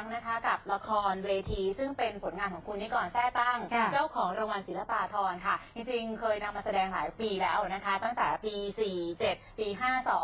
รั้งนะคะกับละครเวที ซึ่งเป็นผลงานของคุณนิกรแท้ตั้ง ค่ะเจ้าของรางวัลศิลปาธรค่ะ จริงๆ เคยนำมาแสดงหลายปีแล้วนะคะ ตั้งแต่ปี 47 ปี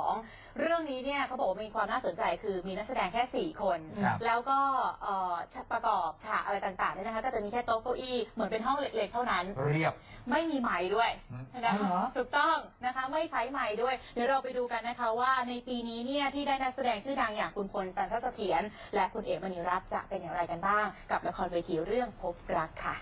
52 เรื่องนี้เนี่ยเขาบอกว่ามีความน่าสนใจคือมีนักแสดงแค่ 4 คน ครับ แล้วก็เอ่อประกอบฉากอะไรต่างๆเนี่ยนะคะ ก็จะมีแค่โต๊ะเก้าอี้เหมือนเป็นห้องเล็กๆ เท่านั้น เรียบ ไม่มีไม้ด้วยอืมนะอ๋อเหรอคะถูกต้องนะคะไม่ใช้ไม้ด้วย เดี๋ยวเราไปดูกันนะคะว่าในปีนี้เนี่ยที่ได้นักแสดงชื่อดังอย่างคุณพลตันทเสถียรและคุณเอกมณีรัตน์จะเป็นอย่างไรกันบ้าง กับละครเวทีเรื่องพบรักค่ะ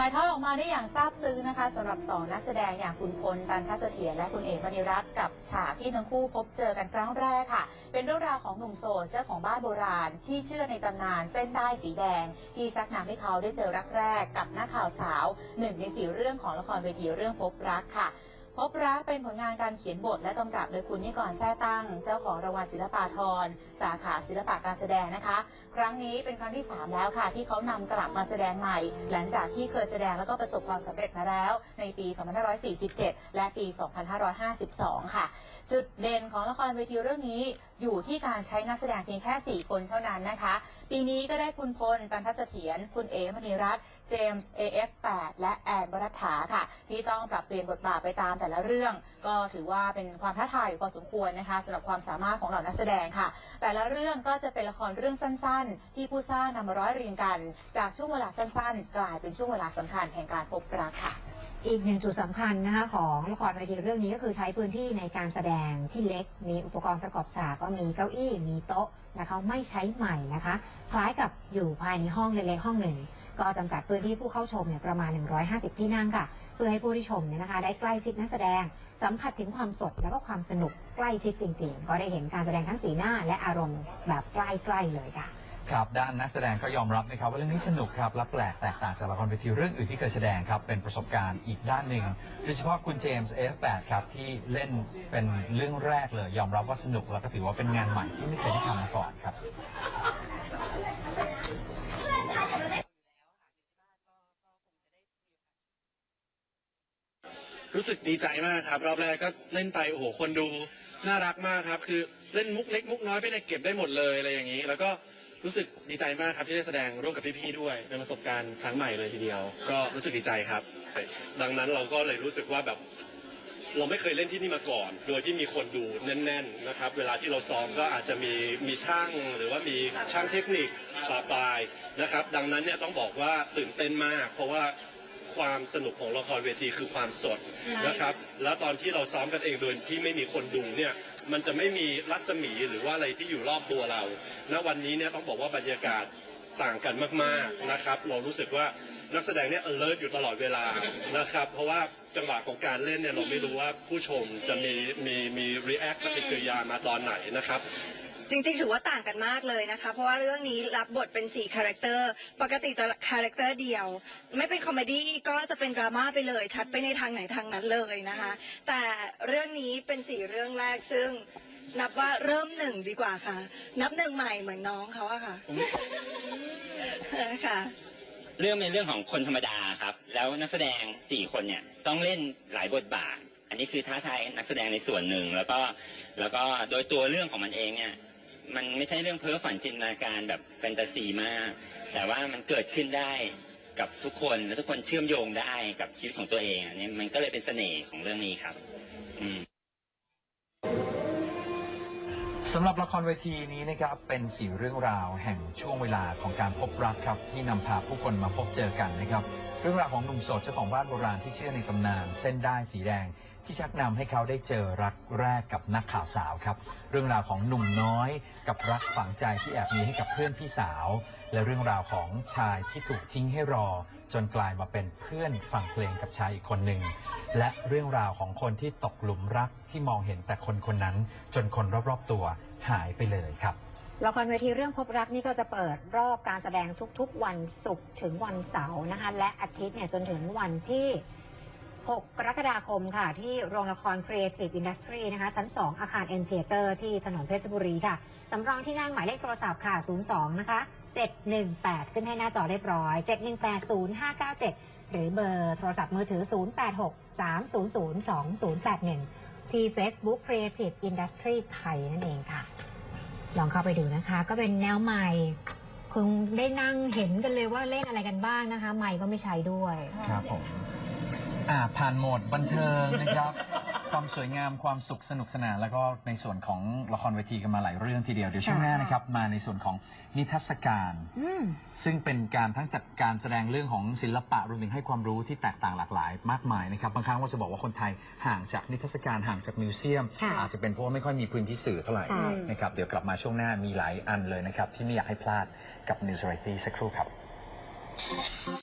ถ่ายทอดออกมาได้อย่างซาบซึ้งนะคะสำหรับสองนักแสดงอย่างคุณพลตันทัศเถียรและคุณเอกมณีรัตน์กับฉากที่ทั้งคู่พบเจอกันครั้งแรกค่ะ เป็นเรื่องราวของหนุ่มโสดเจ้าของบ้านโบราณ ที่เชื่อในตำนานเส้นได้สีแดง ที่ชักนำให้เขาได้เจอรักแรกกับนักข่าวสาวหนึ่งในสี่เรื่องของละครเวทีเรื่องพบรักค่ะ พบรักเป็นผลงานการเขียนบทและกำกับโดยคุณนิกรแท้ตั้ง เจ้าของรางวัลศิลปาธรสาขาศิลปะการแสดงนะคะ ครั้งนี้เป็นครั้งที่ 3 แล้วค่ะ ที่เขานำกลับมาแสดงใหม่ หลังจากที่เคยแสดงแล้วก็ประสบความสำเร็จมาแล้ว ในปี 2547 และปี 2552 ค่ะ จุดเด่นของละครเวทีเรื่องนี้อยู่ที่การใช้นักแสดงเพียงแค่ 4 คนเท่านั้นนะคะปีนี้ก็ได้คุณพลตันทเสถียร คุณเอมณีรัตน์ เจมส์ AF8 และแอนบรัฐาค่ะ ที่ต้องปรับเปลี่ยนบทบาทไปตามแต่ละเรื่อง ก็ถือว่าเป็นความท้าทายอยู่พอสมควรนะคะสำหรับความสามารถของเหล่านักแสดงค่ะ แต่ละเรื่องก็จะเป็นละครเรื่องสั้นๆ ที่ผู้สร้างนำมาร้อยเรียงกัน จากช่วงเวลาสั้นๆ กลายเป็นช่วงเวลาสำคัญแห่งการพบรักค่ะ อีกหนึ่งจุดสำคัญนะคะของละครเวทีเรื่องนี้ก็คือใช้พื้นที่ในการแสดงที่เล็ก มีอุปกรณ์ประกอบฉากก็มีเก้าอี้ มีโต๊ะนะคะไม่ใช้ใหม่นะคะ คล้ายกับอยู่ภายในห้องเล็กๆห้องหนึ่ง ก็จำกัดพื้นที่ผู้เข้าชมเนี่ยประมาณ 150 ที่นั่งค่ะ เพื่อให้ผู้ที่ชมเนี่ยนะคะ ได้ใกล้ชิดนักแสดง สัมผัสถึงความสดแล้วก็ความสนุกใกล้ชิดจริง ๆ ก็ได้เห็นการแสดงทั้งสีหน้าและอารมณ์แบบใกล้ๆเลยค่ะ ครับด้านนักแสดงก็ยอมรับนะครับว่าเรื่องนี้สนุกครับและแปลกแตกต่างจากละครเวทีเรื่องอื่นที่เคยแสดงครับเป็นประสบการณ์อีกด้านหนึ่งโดยเฉพาะคุณเจมส์ F8 ครับที่เล่นเป็นเรื่องแรกเลยยอมรับว่าสนุกแล้วก็ถือว่าเป็นงานใหม่ที่ไม่เคยได้ทำมาก่อนครับรู้สึกดีใจมากครับ รอบแรกก็เล่นไปโอ้โหคนดูน่ารักมากครับ คือเล่นมุกเล็กมุกน้อยไปเนี่ยเก็บได้หมดเลยอะไรอย่างนี้ แล้วก็ รู้สึกดีใจมากครับที่ได้แสดงร่วมกับพี่ๆด้วย เป็นประสบการณ์ครั้งใหม่เลยทีเดียว ก็รู้สึกดีใจครับ ดังนั้นเราก็เลยรู้สึกว่าแบบเราไม่เคยเล่นที่นี่มาก่อน โดยที่มีคนดูแน่น ๆนะครับ เวลาที่เราซ้อมก็อาจจะมีมีช่างหรือว่ามีช่างเทคนิคปาปรายนะครับ ดังนั้นเนี่ยต้องบอกว่าตื่นเต้นมาก เพราะว่าความสนุกของละครเวทีคือความสดนะครับ แล้วตอนที่เราซ้อมกันเองโดยที่ไม่มีคนดูเนี่ย มันจะไม่มีรัศมีหรือว่าอะไรที่อยู่รอบตัวเรา ณ วันนี้เนี่ยต้องบอกว่าบรรยากาศต่างกันมากๆนะครับ เรารู้สึกว่านักแสดงเนี่ย alert อยู่ตลอดเวลานะครับ เพราะว่าจังหวะของการเล่นเนี่ยเราไม่รู้ว่าผู้ชมจะมีมีมี react ปฏิกิริยามาตอนไหนนะครับ จริงๆถือว่าต่างกันมากเลยนะคะ เพราะว่าเรื่องนี้รับบทเป็น4คาแรคเตอร์ปกติจะคาแรคเตอร์เดียว ไม่เป็นคอมเมดี้ก็จะเป็นดราม่าไปเลย ชัดไปในทางไหนทางนั้นเลยนะคะ แต่เรื่องนี้เป็นสี่เรื่องแรกซึ่งนับว่าเริ่มหนึ่งดีกว่าค่ะ นับหนึ่งใหม่เหมือนน้องเขาอะค่ะค่ะ เรื่องเป็นเรื่องของคนธรรมดาครับ แล้วนักแสดงสี่คนเนี่ยต้องเล่นหลายบทบาท อันนี้คือท้าทายนักแสดงในส่วนหนึ่งแล้วก็แล้วก็โดยตัวเรื่องของมันเองเนี่ย มันไม่ใช่เรื่องเพ้อฝันจินตนาการแบบแฟนตาซีมาก แต่ว่ามันเกิดขึ้นได้กับทุกคนและทุกคนเชื่อมโยงได้กับชีวิตของตัวเองอันนี้มันก็เลยเป็นเสน่ห์ของเรื่องนี้ครับ อืม สำหรับละครเวทีนี้นะครับเป็นสี่เรื่องราวแห่งช่วงเวลาของการพบรักครับที่นำพาผู้คนมาพบเจอกันนะครับ เรื่องราวของหนุ่มโสดเจ้าของบ้านโบราณที่เชื่อในตำนาน เส้นได้สีแดง ที่ชักนำให้เขาได้เจอรักแรกกับนักข่าวสาวครับ เรื่องราวของหนุ่มน้อย กับรักฝังใจที่แอบมีให้กับเพื่อนพี่สาว และเรื่องราวของชายที่ถูกทิ้งให้รอ จนกลายมาเป็นเพื่อนฟังเพลงกับชายอีกคนหนึ่งและเรื่องราวของคนที่ตกหลุมรักที่มองเห็นแต่คนคนนั้น จนคนรอบๆตัว หายไปเลยครับละครเวทีเรื่องพบรักนี่ก็จะเปิดรอบการแสดงทุกๆ วันศุกร์ถึงวันเสาร์นะคะและอาทิตย์เนี่ยจนถึงวันที่ 6 กรกฎาคมค่ะ ที่โรงละคร Creative Industry นะคะ ชั้น 2 อาคาร M Theater ที่ถนนเพชรบุรีค่ะ สำรองที่นั่งหมายเลขโทรศัพท์ค่ะ 02 นะคะ 718 ขึ้นให้หน้าจอเรียบร้อย 7180597 หรือเบอร์โทรศัพท์มือถือ 086-300-2081 ที่ Facebook Creative Industry ไทยนั่นเองค่ะ ลองเข้าไปดูนะคะ ก็เป็นแนวใหม่คงได้นั่งเห็นกันเลยว่าเล่นอะไรกันบ้างนะคะ ใหม่ก็ไม่ใช้ด้วย ครับผม อ่าผ่านโหมดบันเทิงนะครับ ความสวยงามความสุขสนุกสนานแล้วก็ในส่วนของละครเวทีกันมาหลายเรื่องทีเดียว เดี๋ยวช่วงหน้านะครับ มาในส่วนของนิทรรศการ อืม ซึ่งเป็นการทั้งจัดการแสดงเรื่องของศิลปะรวมถึงให้ความรู้ที่แตกต่างหลากหลายมากมายนะครับบางครั้งเราจะบอกว่าคนไทยห่างจากนิทรรศการห่างจากมิวเซียม ค่ะ อาจจะเป็นเพราะว่าไม่ค่อยมีพื้นที่สื่อเท่าไหร่ใช่ นะครับเดี๋ยวกลับมาช่วงหน้ามีหลายอันเลยนะครับ ที่ไม่อยากให้พลาดกับ News Variety สักครู่ครับ